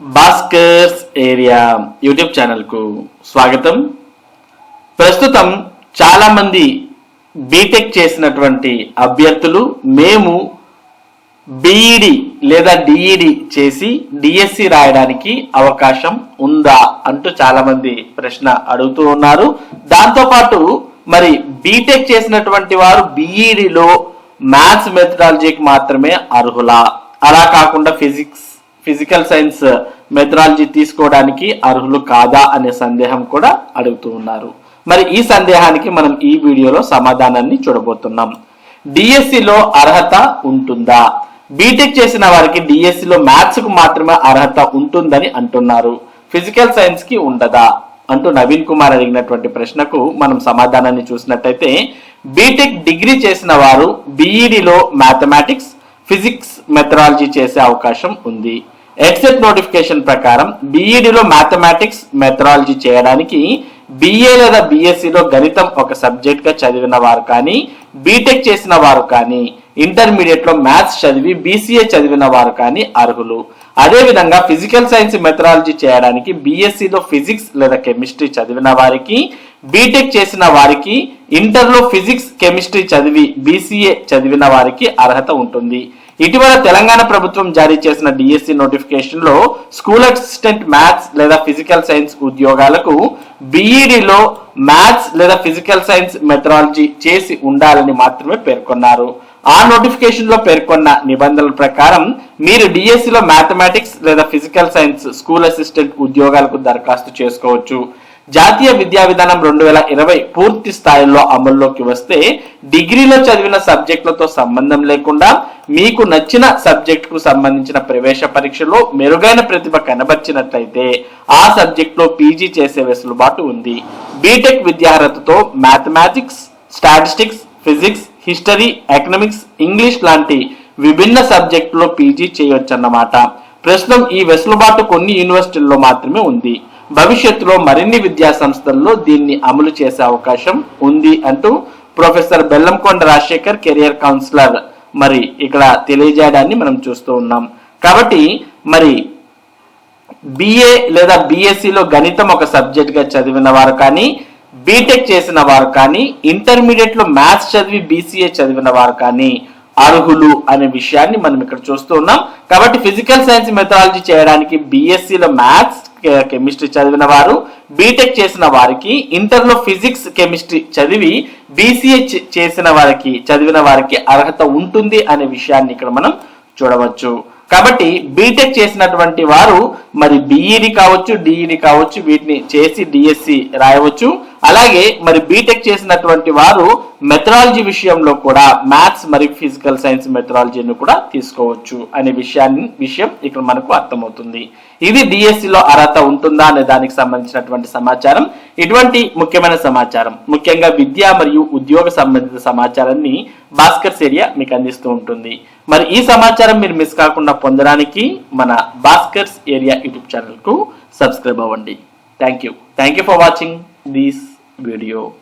Bhaskar's area YouTube ఛానల్కు స్వాగతం. ప్రస్తుతం చాలామంది బీటెక్ చేసినటువంటి అభ్యర్థులు మేము బీఈడి లేదా డిఈడి చేసి డిఎస్సి రాయడానికి అవకాశం ఉందా అంటూ చాలామంది ప్రశ్న అడుగుతూ ఉన్నారు. దాంతోపాటు మరి బీటెక్ చేసినటువంటి వారు బీఈడిలో మ్యాథ్స్ మెథడాలజీకి మాత్రమే అర్హులా? అలా కాకుండా physics physical science uh, methodology తీసుకోవడానికి అర్హులు కాదా అనే సందేహం కూడా అడుగుతూ ఉన్నారు. మరి ఈ సందేహానికి మనం ఈ వీడియోలో సమాధానాన్ని చూడబోతున్నాం. డిఎస్సిలో అర్హత ఉంటుందా? బీటెక్ చేసిన వారికి డిఎస్సిలో మ్యాథ్స్కు మాత్రమే అర్హత ఉంటుందని అంటున్నారు. ఫిజికల్ సైన్స్కి ఉండదా? అంటూ నవీన్ కుమార్ అడిగినటువంటి ప్రశ్నకు మనం సమాధానాన్ని చూసినట్టయితే బీటెక్ డిగ్రీ చేసిన వారు బీఈడిలో మ్యాథమెటిక్స్ ఫిజిక్స్ మెథడాలజీ చేసే అవకాశం ఉంది. ఎడ్సెట్ నోటిఫికేషన్ ప్రకారం బీఈడిలో మ్యాథమెటిక్స్ మెథడాలజీ చేయడానికి బిఏ లేదా బిఎస్సిలో గణితం ఒక సబ్జెక్ట్గా చదివిన వారు కానీ బీటెక్ చేసిన వారు కానీ ఇంటర్మీడియట్లో మ్యాథ్స్ చదివి బీసీఏ చదివిన వారు కానీ అర్హులు. అదేవిధంగా ఫిజికల్ సైన్స్ మెథడాలజీ చేయడానికి బీఎస్సీలో ఫిజిక్స్ లేదా కెమిస్ట్రీ చదివిన వారికి బీటెక్ చేసిన వారికి ఇంటర్లో ఫిజిక్స్ కెమిస్ట్రీ చదివి బీసీఏ చదివిన వారికి అర్హత ఉంటుంది. ఇటీవల తెలంగాణ ప్రభుత్వం జారీ చేసిన డిఎస్సి నోటిఫికేషన్లో స్కూల్ అసిస్టెంట్ మ్యాథ్స్ లేదా ఫిజికల్ సైన్స్ ఉద్యోగాలకు బీఈడిలో మ్యాథ్స్ లేదా ఫిజికల్ సైన్స్ మెథడాలజీ చేసి ఉండాలని మాత్రమే పేర్కొన్నారు. ఆ నోటిఫికేషన్లో పేర్కొన్న నిబంధనల ప్రకారం మీరు డిఎస్సి లో మ్యాథమెటిక్స్ లేదా ఫిజికల్ సైన్స్ స్కూల్ అసిస్టెంట్ ఉద్యోగాలకు దరఖాస్తు చేసుకోవచ్చు. జాతీయ విద్యా విధానం రెండు వేల ఇరవై పూర్తి స్థాయిలో అమల్లోకి వస్తే డిగ్రీలో చదివిన సబ్జెక్టులతో సంబంధం లేకుండా మీకు నచ్చిన సబ్జెక్టుకు సంబంధించిన ప్రవేశ పరీక్షలో మెరుగైన ప్రతిభ కనబర్చినట్లయితే ఆ సబ్జెక్టులో పీజీ చేసే వెసులుబాటు ఉంది. BTech విద్యార్హతతో mathematics statistics physics history economics English లాంటి విభిన్న సబ్జెక్టులో పీజీ చేయొచ్చన్నమాట. ప్రస్తుతం ఈ వెసులుబాటు కొన్ని యూనివర్సిటీల్లో మాత్రమే ఉంది. భవిష్యత్తులో మరిన్ని విద్యా సంస్థల్లో దీన్ని అమలు చేసే అవకాశం ఉంది అంటూ professor Bellamkonda Rajasekhar career counsellor మరి ఇక్కడ తెలియజేయడాన్ని మనం చూస్తూ ఉన్నాం. కాబట్టి మరి బిఏ లేదా బిఎస్సిలో గణితం ఒక సబ్జెక్ట్గా చదివిన వారు కానీ బీటెక్ చేసిన వారు కానీ ఇంటర్మీడియట్లో మ్యాథ్స్ చదివి బీసీఏ చదివిన వారు కానీ అర్హులు అనే విషయాన్ని మనం ఇక్కడ చూస్తూ ఉన్నాం. కాబట్టి ఫిజికల్ సైన్స్ మెథడాలజీ చేయడానికి బీఎస్సీలో మ్యాథ్స్ కెమిస్ట్రీ చదివిన వారు బీటెక్ చేసిన వారికి ఇంటర్లో ఫిజిక్స్ కెమిస్ట్రీ చదివి బీసీఏ చేసిన వారికి చదివిన వారికి అర్హత ఉంటుంది అనే విషయాన్ని ఇక్కడ మనం చూడవచ్చు. కాబట్టి బీటెక్ చేసినటువంటి వారు మరి బీఈడి కావచ్చు డిఈడి కావచ్చు వీటిని చేసి డిఎస్సి రాయవచ్చు. అలాగే మరి బీటెక్ చేసినటువంటి వారు మెథడాలజీ విషయంలో కూడా మ్యాథ్స్ మరియు ఫిజికల్ సైన్స్ మెథడాలజీని కూడా తీసుకోవచ్చు అనే విషయాన్ని విషయం ఇక్కడ మనకు అర్థమవుతుంది. ఇది డిఎస్సిలో అర్హత ఉంటుందా అనే దానికి సంబంధించినటువంటి సమాచారం. ఇటువంటి ముఖ్యమైన సమాచారం ముఖ్యంగా విద్య మరియు ఉద్యోగ సంబంధిత సమాచారాన్ని భాస్కర్స్ ఏరియా మీకు అందిస్తూ ఉంటుంది. మరి ఈ సమాచారం మీరు మిస్ కాకుండా పొందడానికి మన భాస్కర్స్ ఏరియా యూట్యూబ్ ఛానల్కు సబ్స్క్రైబ్ అవ్వండి. Thank you thank you for watching this video.